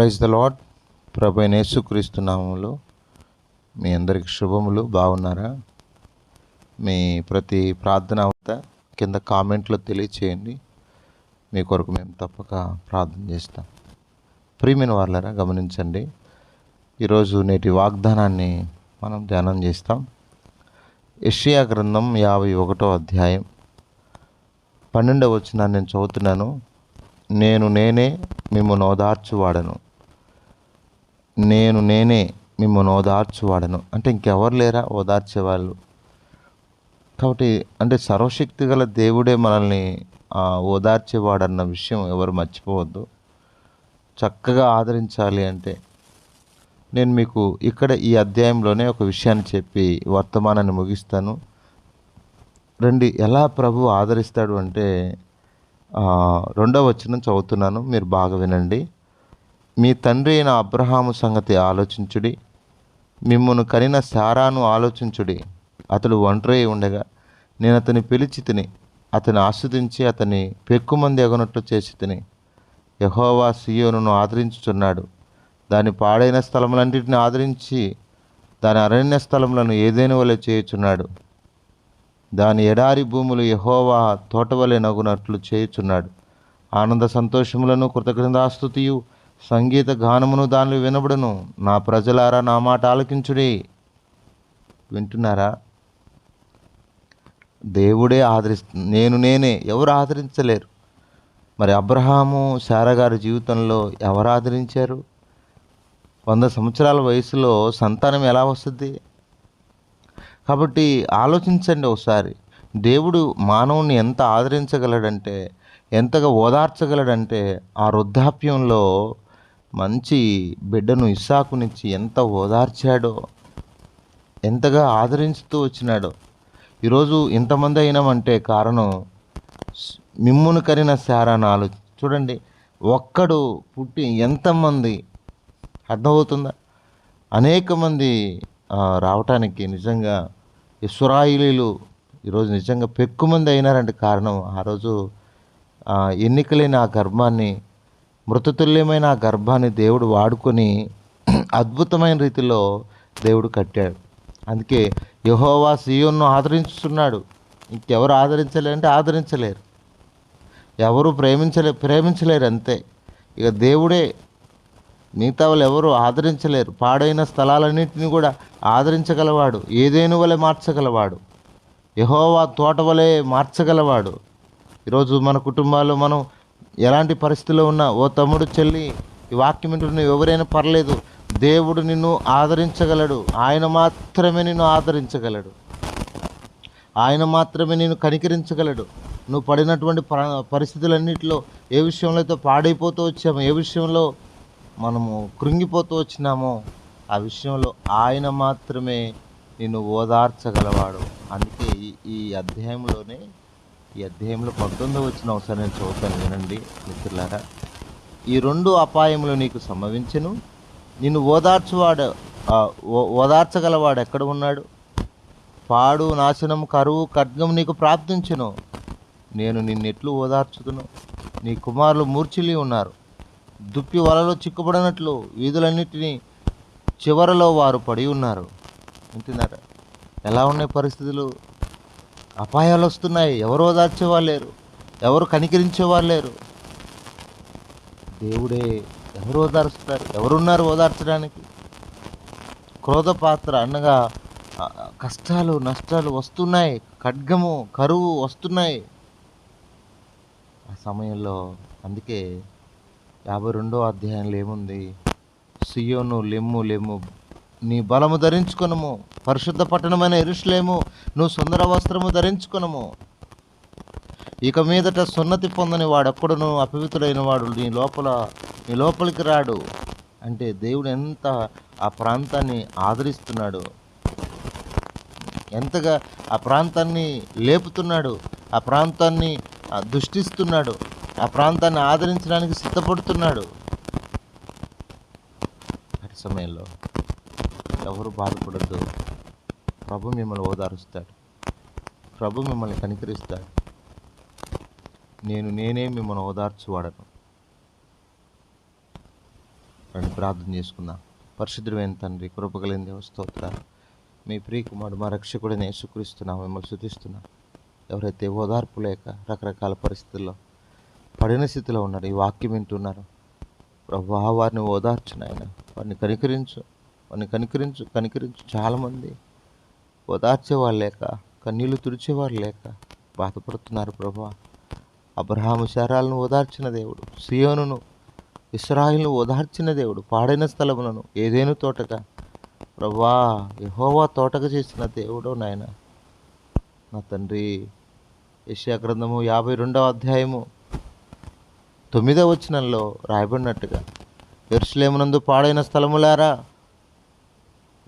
Praise the lord ప్రభు అయిన యేసుక్రీస్తు మీ అందరికి శుభములు. బాగున్నారా? మీ ప్రతి ప్రార్థన అవత కింద కామెంట్లో తెలియచేయండి. మీ కొరకు మేము తప్పక ప్రార్థన చేస్తాం. ప్రియమైన వాళ్ళరా గమనించండి. ఈరోజు నేటి వాగ్దానాన్ని మనం ధ్యానం చేస్తాం. యెషయా గ్రంథం యాభై ఒకటో అధ్యాయం పన్నెండవ వచ్చిన నేను చదువుతున్నాను. నేను నేనే మిమ్మల్ని ఓదార్చువాడను. నేను నేనే మిమ్మల్ని ఓదార్చువాడను. అంటే ఇంకెవరు లేరా ఓదార్చేవాళ్ళు? కాబట్టి అంటే సర్వశక్తి గల దేవుడే మనల్ని ఓదార్చేవాడన్న విషయం ఎవరు మర్చిపోవద్దు. చక్కగా ఆదరించాలి అంటే నేను మీకు ఇక్కడ ఈ అధ్యాయంలోనే ఒక విషయాన్ని చెప్పి వర్తమానాన్ని ముగిస్తాను. రండి ఎలా ప్రభు ఆదరిస్తాడు అంటే రెండవ వచనం చదువుతున్నాను మీరు బాగా వినండి. మీ తండ్రి అయిన అబ్రహాము సంగతి ఆలోచించుడి. మిమ్మను కనిన సారాను ఆలోచించుడి. అతడు ఒంటరి ఉండగా నేను అతని పిలిచి తిని అతని ఆస్వాదించి అతని పెక్కుమంది ఎగనట్లు చేసి తిని యహోవా సియోనును ఆదరించుచున్నాడు. దాని పాడైన స్థలములన్నింటిని ఆదరించి దాని అరణ్య స్థలములను ఏదైనా వలె చేయుచున్నాడు. దాని ఎడారి భూములు యహోవా తోటవలె నగునట్లు చేయుచున్నాడు. ఆనంద సంతోషములను కృతజ్ఞతాస్తుతియు సంగీత గానమును దానిలో వినబడును. నా ప్రజలారా నా మాట ఆలకించుడి. వింటున్నారా? దేవుడే ఆదరిస్తు నేను నేనే ఎవరు ఆదరించలేరు? మరి అబ్రహాము శారా గారి జీవితంలో ఎవరు ఆదరించారు? వంద సంవత్సరాల వయసులో సంతానం ఎలా వస్తుంది? కాబట్టి ఆలోచించండి ఒకసారి. దేవుడు మానవుని ఎంత ఆదరించగలడంటే ఎంతగా ఓదార్చగలడంటే ఆ వృద్ధాప్యంలో మంచి బిడ్డను ఇస్సాకునిచ్చి ఎంత ఓదార్చాడో ఎంతగా ఆదరించుతూ వచ్చినాడో. ఈరోజు ఇంతమంది అయినామంటే కారణం మిమ్మును కరిన శారాన్ని ఆలోచి చూడండి ఒక్కడు పుట్టి ఎంతమంది అర్థమవుతుందా? అనేక మంది రావటానికి నిజంగా ఇస్రాయిలీలు ఈరోజు నిజంగా పెక్కుమంది అయినారంటే కారణం. ఆ రోజు ఆ, ఎన్నికలేని ఆ గర్భాన్ని మృతతుల్యమైన ఆ గర్భాన్ని దేవుడు వాడుకొని అద్భుతమైన రీతిలో దేవుడు కట్టాడు. అందుకే యహోవా సీయోన్ను ఆదరించుతున్నాడు ఇంకెవరు ఆదరించలేరు అంటే ఆదరించలేరు. ఎవరు ప్రేమించలే ప్రేమించలేరు అంతే. ఇక దేవుడే మిగతా వాళ్ళు ఎవరు ఆదరించలేరు. పాడైన స్థలాలన్నింటినీ కూడా ఆదరించగలవాడు. ఏదేను వలె మార్చగలవాడు? యహోవా తోట వలె మార్చగలవాడు. ఈరోజు మన కుటుంబాల్లో మనం ఎలాంటి పరిస్థితిలో ఉన్నా ఓ తమ్ముడు చెల్లి ఈ వాక్యం వింటున్న ఎవరైనా పర్లేదు. దేవుడు నిన్ను ఆదరించగలడు. ఆయన మాత్రమే నిన్ను ఆదరించగలడు. ఆయన మాత్రమే నేను కనికరించగలడు. నువ్వు పడినటువంటి పరిస్థితులన్నింటిలో ఏ విషయంలో అయితే పాడైపోతూ వచ్చామో ఏ విషయంలో మనము కృంగిపోతూ వచ్చినామో ఆ విషయంలో ఆయన మాత్రమే నిన్ను ఓదార్చగలవాడు. అందుకే ఈ ఈ అధ్యాయంలోనే ఈ అధ్యాయంలో పంతొమ్మిది వచ్చిన ఒకసారి నేను చదువుతాను వినండి మిత్రులారా. ఈ రెండు అపాయములు నీకు సంభవించను. నిన్ను ఓదార్చువాడు ఓదార్చగలవాడు ఎక్కడ ఉన్నాడు? పాడు నాశనం కరువు ఖడ్గం నీకు ప్రాప్తించును. నేను నిన్నెట్లు ఓదార్చుదును. నీ కుమారులు మూర్ఛిల్లి ఉన్నారు. దుప్పి వలలో చిక్కుపడినట్లు వీధులన్నిటినీ చివరలో వారు పడి ఉన్నారు. వింటున్నారా? ఎలా ఉన్నాయి పరిస్థితులు? అపాయాలు వస్తున్నాయి. ఎవరు ఓదార్చేవాళ్ళు లేరు ఎవరు కనికరించేవాళ్ళు లేరు దేవుడే ఎవరు ఓదార్చుతారు ఎవరున్నారు ఓదార్చడానికి క్రోధ పాత్ర అనగా కష్టాలు నష్టాలు వస్తున్నాయి. ఖడ్గము కరువు వస్తున్నాయి. ఆ సమయంలో అందుకే యాభై రెండో అధ్యాయంలో ఏముంది? సియోను లెమ్ము లెమ్ము నీ బలము ధరించుకొనము. పరిశుద్ధ పట్టణమైన ఇరుషులేము నువ్వు సుందర వస్త్రము ధరించుకొనము. ఇక మీదట సున్నతి పొందని వాడొక్కడును అపవిత్రుడైన వాడు నీ లోపల నీ లోపలికి రాడు. అంటే దేవుడు ఎంత ఆ ప్రాంతాన్ని ఆదరిస్తున్నాడు. ఎంతగా ఆ ప్రాంతాన్ని లేపుతున్నాడు. ఆ ప్రాంతాన్ని దృష్టిస్తున్నాడు. ఆ ప్రాంతాన్ని ఆదరించడానికి సిద్ధపడుతున్నాడు. అటు సమయంలో ఎవరు బాధపడద్దు. ప్రభు మిమ్మల్ని ఓదారుస్తాడు. ప్రభు మిమ్మల్ని కనికరిస్తాడు. నేను నేనే మిమ్మల్ని ఓదార్చువాడను. రండి ప్రార్థన చేసుకుందాం. పరిశుద్ధమైన తండ్రి కృపగలిగిన దేవ మీ ప్రియకుమారుడు మా రక్షకుడిని యేసుక్రీస్తున్నా మిమ్మల్ని శుతిస్తున్నాం ఎవరైతే ఓదార్పు లేక రకరకాల పరిస్థితుల్లో పడిన స్థితిలో ఉన్నారు ఈ వాక్యం వింటున్నారు ప్రభా వారిని ఓదార్చు వారిని కనికరించు. వారిని కనికరించు కనికరించు చాలామంది. ఓదార్చేవారు లేక కన్నీళ్ళు తుడిచేవారు లేక బాధపడుతున్నారు ప్రభా. అబ్రహాము శరాలను ఓదార్చిన దేవుడు సియోనును ఇస్రాయిల్ను ఓదార్చిన దేవుడు పాడైన స్థలములను ఏదేను తోటగా. ప్రభా యహోవా తోటగా చేసిన దేవుడు నాయన. నా తండ్రి యెషయా గ్రంథము యాభై రెండవ అధ్యాయము తొమ్మిదవ వచనంలో రాయబడినట్టుగా ఎరుసలేమునందు పాడైన స్థలములారా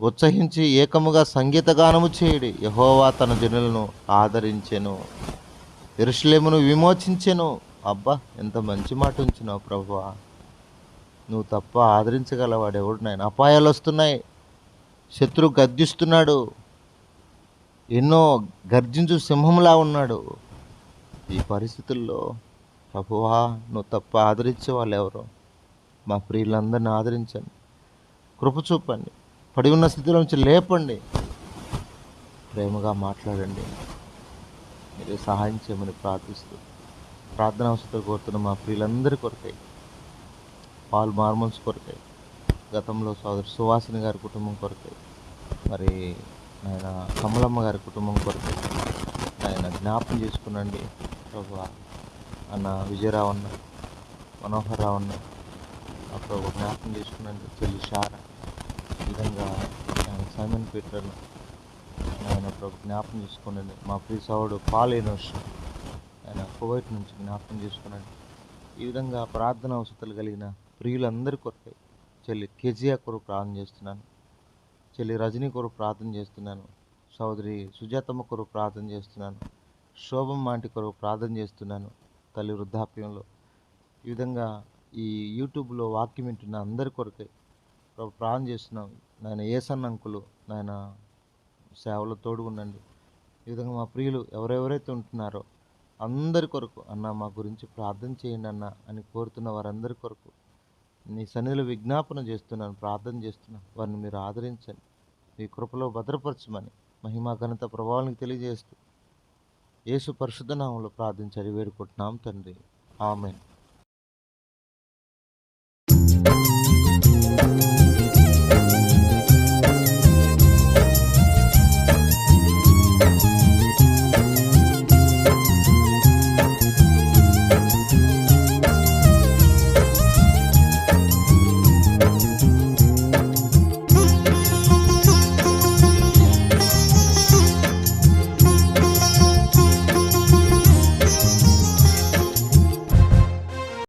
ఉత్సహించి ఏకముగా సంగీతగానము చేయుడి. యహోవా తన జనులను ఆదరించెను. ఇరుషులేమును విమోచించెను. అబ్బా ఎంత మంచి మాట ఉంచినావు ప్రభువా. నువ్వు తప్ప ఆదరించగలవాడు ఎవడు నాయన అపాయాలు వస్తున్నాయి. శత్రువు గర్జిస్తున్నాడు ఎన్నో గర్జించు సింహంలా ఉన్నాడు. ఈ పరిస్థితుల్లో ప్రభువా నువ్వు తప్ప ఆదరించే వాళ్ళు ఎవరు మా ప్రియులందరిని ఆదరించండి. కృప చూపండి. పడి ఉన్న స్థితిలో నుంచి లేపండి. ప్రేమగా మాట్లాడండి. మీరు సహాయం చేయమని ప్రార్థిస్తూ ప్రార్థన అవసరం కోరుతున్న మా ప్రియులందరి కొరకై పాల్ మార్మల్స్ కొరకై గతంలో సోదరు సువాసిని గారి కుటుంబం కొరకై మరి ఆయన కమలమ్మ గారి కుటుంబం కొరకై ఆయన జ్ఞాపం చేసుకునండి. ప్రభు అన్న విజయరావు అన్న మనోహర్ రావు అన్న ప్రభు జ్ఞాపం చేసుకునండి. చెల్లి షారా విధంగా ఆయన సైమన్ పీటర్ ఆయన ప్రభు జ్ఞాపం చేసుకోనండి మా ప్రియ సోదరుడు పాలేనోష్ ఆయన కువైట్ నుంచి జ్ఞాపకం చేసుకునండి ఈ విధంగా ప్రార్థన అవసరాలు కలిగిన ప్రియులందరి కొరకై చెల్లి కేజీఆర్ కొరకు ప్రార్థన చేస్తున్నాను. చెల్లి రజనీ కొరకు ప్రార్థన చేస్తున్నాను. సోదరి సుజాతమ్మ కొరకు ప్రార్థన చేస్తున్నాను. శోభం మాంటి కొరకు ప్రార్థన చేస్తున్నాను తల్లి వృద్ధాప్యంలో. ఈ విధంగా ఈ యూట్యూబ్లో వాక్యం వింటున్న అందరి కొరకై ప్రార్థన చేస్తున్నాం. నాయన ఏసన్న అంకులు నాయన సేవలో తోడు ఉండండి ఈ విధంగా మా ప్రియులు ఎవరెవరైతే ఉంటున్నారో అందరి కొరకు అన్న మా గురించి ప్రార్థన చేయండి అన్న అని కోరుతున్న వారందరి కొరకు నీ సన్నిధిలో విజ్ఞాపన చేస్తున్నాను ప్రార్థన చేస్తున్నాను. వారిని మీరు ఆదరించండి. మీ కృపలో భద్రపరచమని మహిమా ఘనత ప్రభావానికి తెలియజేస్తూ యేసు పరిశుద్ధ నామంలో ప్రార్థించాలి. వేడుకుంటున్నాం తండ్రి. ఆమెను.